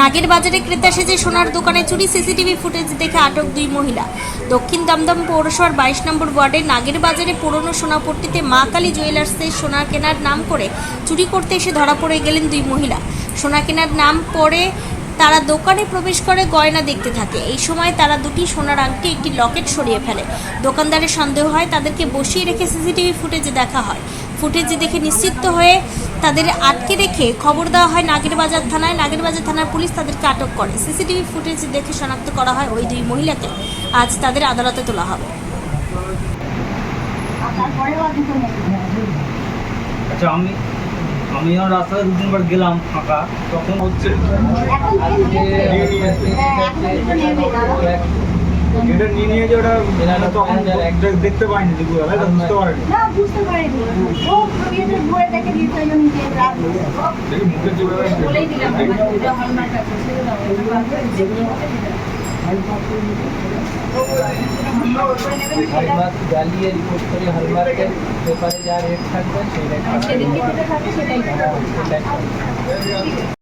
নাগের বাজারে ক্রেতা সেজে সোনার দোকানে চুরি, সিসিটিভি ফুটেজ দেখে আটক দুই মহিলা। দক্ষিণ দমদম পৌরসভার বাইশ নম্বর ওয়ার্ডের নাগের বাজারে পুরনো সোনাপট্টিতে মা কালী জুয়েলার্সে সোনা কেনার নাম করে চুরি করতে এসে ধরা পড়ে গেলেন দুই মহিলা। সোনা কেনার নাম পরে তারা দোকানে প্রবেশ করে, গয়না দেখতে থাকে। এই সময় তারা দুটি সোনার আংটি, একটি লকেট সরিয়ে ফেলে। দোকানদারের সন্দেহ হয়, তাদেরকে বসিয়ে রেখে সিসিটিভি ফুটেজে দেখা হয়। ফুটেজে দেখে নিশ্চিত হয়ে তাদের আটকে রেখে খবর দেওয়া হয় নাগেরবাজার থানায়। নাগেরবাজার থানার পুলিশ তাদেরকে আটক করে। সিসিটিভি ফুটেজ দেখে শনাক্ত করা হয় ওই দুই মহিলাকে। আজ তাদের আদালতে তোলা হবে। আচ্ছা আমি আমি যখন রাস্তায় দু তিনবার গেলাম ফাঁকা তখন হচ্ছে এটা নিয়ে নিয়ে যে ওটা তখন দেখ- দেখতে পাইনি দুপুরবেলা এটা বুঝতে পারিনি। না বুঝতে পারিনি। ও ইয়েতে ঘুরে দেখে ওই জন্য যে রাত দেখি মুখে চলে বলেই দিলাম ওটা হলমার্ক আছে দাও হলমার্ক জ্বালিয়ে রিপোর্ট করে হলমার্কের পেপারে যা রেট থাকবে সেই রেট সেটাই